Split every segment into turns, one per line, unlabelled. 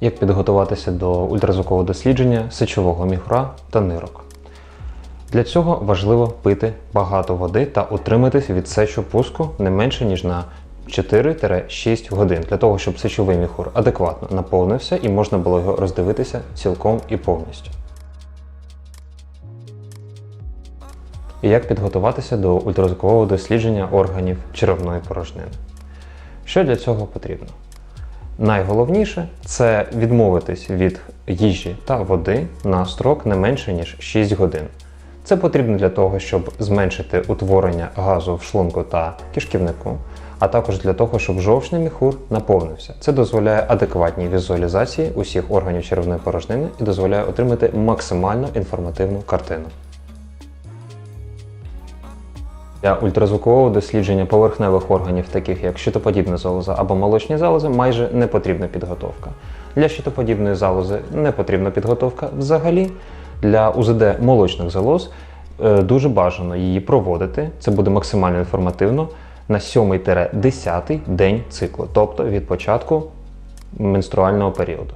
Як підготуватися до ультразвукового дослідження сечового міхура та нирок. Для цього важливо пити багато води та утриматись від сечопуску не менше ніж на 4-6 годин для того, щоб сечовий міхур адекватно наповнився і можна було його роздивитися цілком і повністю. Як підготуватися до ультразвукового дослідження органів черевної порожнини. Що для цього потрібно? Найголовніше це відмовитись від їжі та води на строк не менше ніж 6 годин. Це потрібно для того, щоб зменшити утворення газу в шлунку та кишківнику, а також для того, щоб жовчний міхур наповнився. Це дозволяє адекватній візуалізації усіх органів черевної порожнини і дозволяє отримати максимально інформативну картину. Для ультразвукового дослідження поверхневих органів, таких як щитоподібна залоза або молочні залози, майже не потрібна підготовка. Для щитоподібної залози не потрібна підготовка взагалі. Для УЗД молочних залоз е, дуже бажано її проводити. Це буде максимально інформативно на 7-10 день циклу, тобто від початку менструального періоду.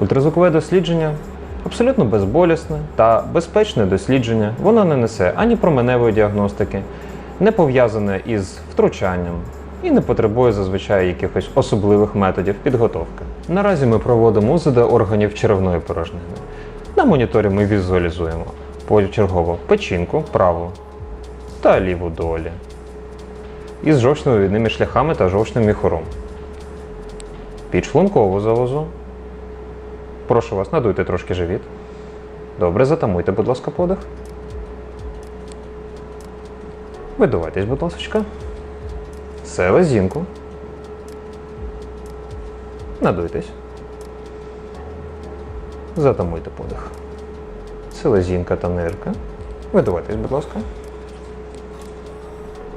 Ультразвукове дослідження абсолютно безболісне та безпечне дослідження. Воно не несе ані променевої діагностики, не пов'язане із втручанням і не потребує зазвичай якихось особливих методів підготовки. Наразі ми проводимо УЗД органів черевної порожнини. На моніторі ми візуалізуємо почергово печінку праву та ліву долі із жовчно-вивідними шляхами та жовчним міхуром. Підшлункову залозу. Прошу вас, надуйте трошки живіт. Добре, затамуйте, будь ласка, подих. Видувайтесь, будь ласка. Селезінку. Надуйтесь. Затамуйте подих. Селезінка та нирка. Видувайтесь, будь ласка.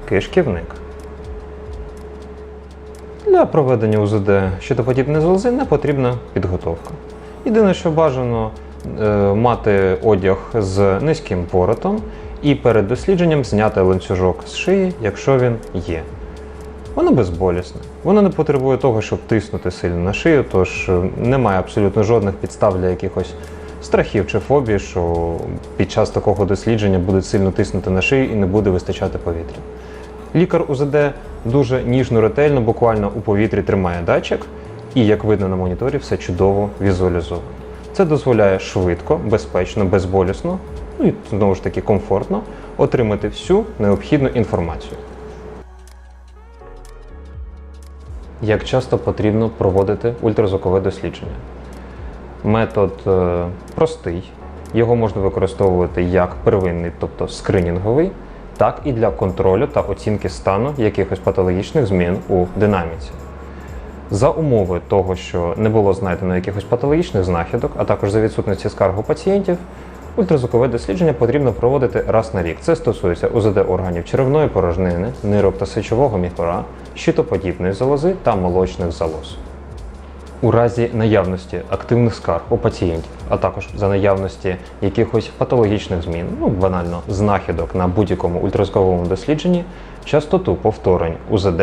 Кишківник. Для проведення УЗД щитоподібної залози не потрібна підготовка. Єдине, що бажано е, мати одяг з низьким воротом і перед дослідженням зняти ланцюжок з шиї, якщо він є. Воно безболісне. Воно не потребує того, щоб тиснути сильно на шию, тож е, немає абсолютно жодних підстав для якихось страхів чи фобій, що під час такого дослідження буде сильно тиснути на шию і не буде вистачати повітря. Лікар УЗД дуже ніжно, ретельно, буквально у повітрі тримає датчик, і, як видно на моніторі, все чудово візуалізовано. Це дозволяє швидко, безпечно, безболісно, ну і знову ж таки комфортно отримати всю необхідну інформацію. Як часто потрібно проводити ультразвукове дослідження? Метод е, простий, його можна використовувати як первинний, тобто скринінговий, так і для контролю та оцінки стану якихось патологічних змін у динаміці. За умови того, що не було знайдено якихось патологічних знахідок, а також за відсутності скарг у пацієнтів, ультразвукове дослідження потрібно проводити раз на рік. Це стосується УЗД органів черевної порожнини, нирок та сечового міхура, щитоподібної залози та молочних залоз. У разі наявності активних скарг у пацієнтів, а також за наявності якихось патологічних змін, ну банально знахідок на будь-якому ультразвуковому дослідженні, частоту повторень УЗД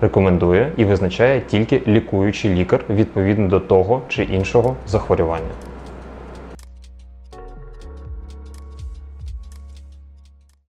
рекомендує і визначає тільки лікуючий лікар відповідно до того чи іншого захворювання.